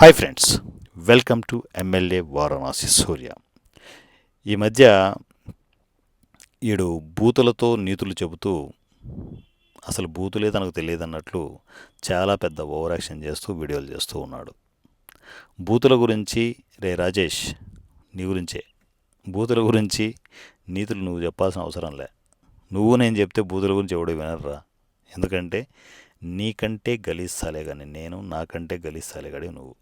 Hi friends welcome to MLA Varanasi Surya ఈ మధ్య ఈడు బూతులతో నీతులు చెబుతూ అసలు బూతులే తనకు తెలియదు అన్నట్లు చాలా పెద్ద ఓవర్ యాక్షన్ చేస్తూ వీడియోలు చేస్తూ ఉన్నాడు. బూతుల గురించి రే రాజేష్ నీ గురించే. బూతుల గురించి నీతులు నువ్వు చెప్పాల్సిన అవసరం లే. నువ్వు నేను చెప్తే బూతుల గురించి ఎవడు వినర్రా? ఎందుకంటే నీకంటే గలీస్తాలే కానీ నేను నాకంటే గలీస్తాలే కానీ నువ్వు.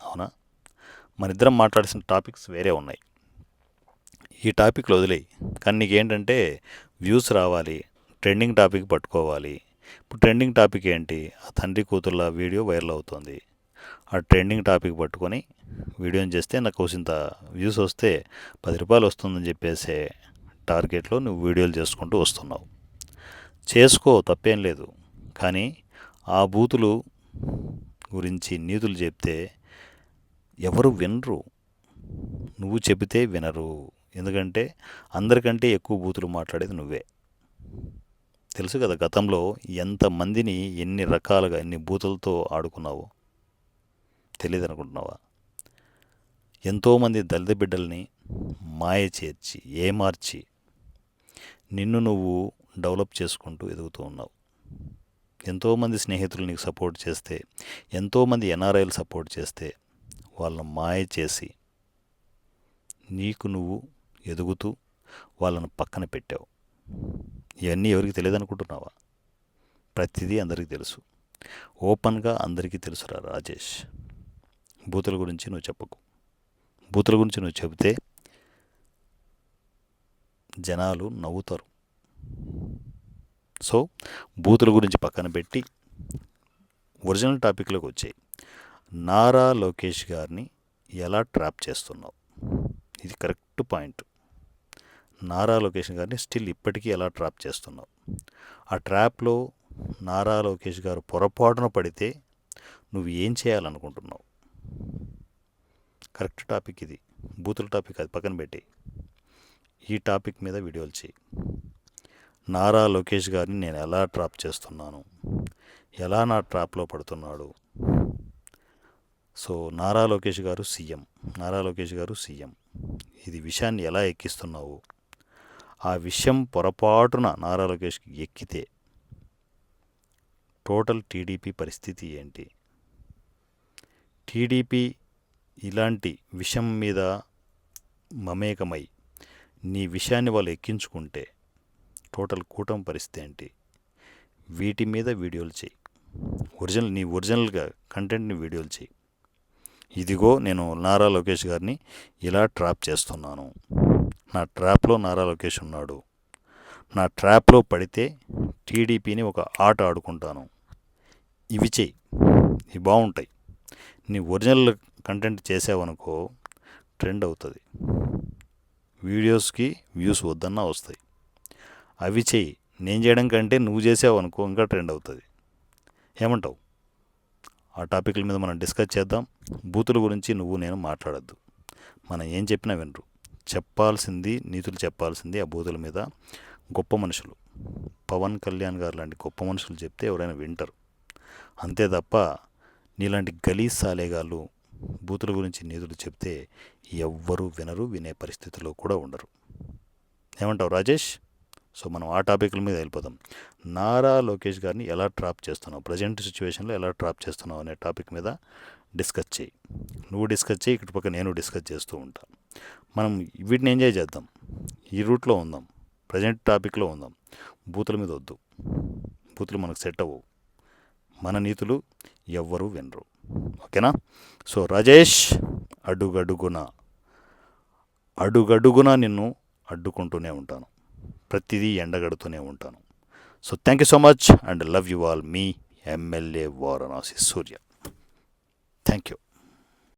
అవునా? మనిద్దరం మాట్లాడిసిన టాపిక్స్ వేరే ఉన్నాయి. ఈ టాపిక్లు వదిలేయి. కానీ నీకేంటంటే వ్యూస్ రావాలి ట్రెండింగ్ టాపిక్ పట్టుకోవాలి. ఇప్పుడు ట్రెండింగ్ టాపిక్ ఏంటి? ఆ తండ్రి కూతుర్ల వీడియో వైరల్ అవుతుంది. ఆ ట్రెండింగ్ టాపిక్ పట్టుకొని వీడియోని చేస్తే నాకు కోసింత వ్యూస్ వస్తే పది రూపాయలు వస్తుందని చెప్పేసే టార్గెట్లో నువ్వు వీడియోలు చేసుకుంటూ వస్తున్నావు. చేసుకో తప్పేం లేదు. కానీ ఆ బూతులు గురించి నీతులు చెప్తే ఎవరు వినరు. నువ్వు చెబితే వినరు. ఎందుకంటే అందరికంటే ఎక్కువ బూతులు మాట్లాడేది నువ్వే. తెలుసు కదా గతంలో ఎంతమందిని ఎన్ని రకాలుగా ఎన్ని బూతులతో ఆడుకున్నావో. తెలియదు అనుకుంటున్నావా ఎంతోమంది దళిత బిడ్డల్ని మాయ చేర్చి ఏమార్చి నిన్ను నువ్వు డెవలప్ చేసుకుంటూ ఎదుగుతూ ఉన్నావు. ఎంతోమంది స్నేహితులు నీకు సపోర్ట్ చేస్తే ఎంతోమంది ఎన్ఆర్ఐలు సపోర్ట్ చేస్తే వాళ్ళని మాయ చేసి నీకు నువ్వు ఎదుగుతూ వాళ్ళను పక్కన పెట్టావు. ఇవన్నీ ఎవరికి తెలియదు అనుకుంటున్నావా ప్రతిదీ అందరికీ తెలుసు. ఓపెన్గా అందరికీ తెలుసురా రాజేష్. బూతుల గురించి నువ్వు చెప్పకు. బూతుల గురించి నువ్వు చెబితే జనాలు నవ్వుతారు. సో బూతుల గురించి పక్కన పెట్టి ఒరిజినల్ టాపిక్లోకి వచ్చాయి. నారా లోకేష్ గారిని ఎలా ట్రాప్ చేస్తున్నావు? ఇది కరెక్ట్ పాయింట్. నారా లోకేష్ గారిని స్టిల్ ఇప్పటికీ ఎలా ట్రాప్ చేస్తున్నావు? ఆ ట్రాప్లో నారా లోకేష్ గారు పొరపాటున పడితే నువ్వు ఏం చేయాలనుకుంటున్నావు? కరెక్ట్ టాపిక్ ఇది. బూతుల టాపిక్ అది. పక్కన పెట్టి. ఈ టాపిక్ మీద వీడియోలు చేయి నారా లోకేష్ గారిని నేను ఎలా ట్రాప్ చేస్తున్నాను? ఎలా నా ట్రాప్లో పడుతున్నాడు? సో నారా లోకేష్ గారు సీఎం. నారా లోకేష్ గారు సీఎం. ఇది విషయాన్ని ఎలా ఎక్కిస్తున్నావు? ఆ విషయం పొరపాటున నారా లోకేష్కి ఎక్కితే టోటల్ టీడీపీ పరిస్థితి ఏంటి? టీడీపీ ఇలాంటి విషయం మీద మమేకమై నీ విషయాన్ని వాళ్ళు ఎక్కించుకుంటే టోటల్ కూటమి పరిస్థితి ఏంటి? వీటి మీద వీడియోలు చేయి. ఒరిజినల్ నీ ఒరిజినల్గా కంటెంట్ని వీడియోలు చేయి. ఇదిగో నేను నారా లోకేష్ గారిని ఇలా ట్రాప్ చేస్తున్నాను. నా ట్రాప్లో నారా లోకేష్ ఉన్నాడు. నా ట్రాప్లో పడితే టీడీపీని ఒక ఆట ఆడుకుంటాను. ఇవి చెయ్యి ఇవి బాగుంటాయి నీ ఒరిజినల్ కంటెంట్ చేసావనుకో ట్రెండ్ అవుతుంది. వీడియోస్కి వ్యూస్ వద్దన్నా వస్తాయి. అవి చెయ్యి నేను చేయడం కంటే నువ్వు చేసావనుకో ఇంకా ట్రెండ్ అవుతుంది. ఏమంటావు? ఆ టాపిక్ల మీద మనం డిస్కస్ చేద్దాం. బూతుల గురించి నువ్వు నేను మాట్లాడద్దు. మనం ఏం చెప్పినా వినరు. చెప్పాల్సింది నీతులు చెప్పాల్సింది ఆ బూతుల మీద గొప్ప మనుషులు. పవన్ కళ్యాణ్ గారు లాంటి గొప్ప మనుషులు చెప్తే ఎవరైనా వింటారు. అంతే తప్ప నీలాంటి గలీజ్ సాలేగాళ్ళు బూతుల గురించి నీతులు చెప్తే ఎవ్వరూ వినరు వినే పరిస్థితిలో కూడా ఉండరు. ఏమంటావు రాజేష్? సో మనం ఆ టాపిక్ల మీద వెళ్ళిపోదాం. నారా లోకేష్ గారిని ఎలా ట్రాప్ చేస్తున్నావు? ప్రజెంట్ సిచ్యువేషన్లో ఎలా ట్రాప్ చేస్తున్నావు అనే టాపిక్ మీద డిస్కస్ చేయి. నువ్వు డిస్కస్ చేయి ఇటు పక్క నేను డిస్కస్ చేస్తూ ఉంటా. మనం వీటిని ఎంజాయ్ చేద్దాం. ఈ రూట్లో ఉందాం. ప్రజెంట్ టాపిక్లో ఉందాం. బూతుల మీద వద్దు. బూతులు మనకు సెట్ అవ్వవు. మన నీతులు ఎవ్వరూ వినరు. ఓకేనా? సో రాజేష్ అడుగడుగున. అడుగడుగున నిన్ను అడ్డుకుంటూనే ఉంటాను. ప్రతిదీ ఎండగడుతూనే ఉంటాను. So thank you so much and love you all me MLA Varanasi Surya thank you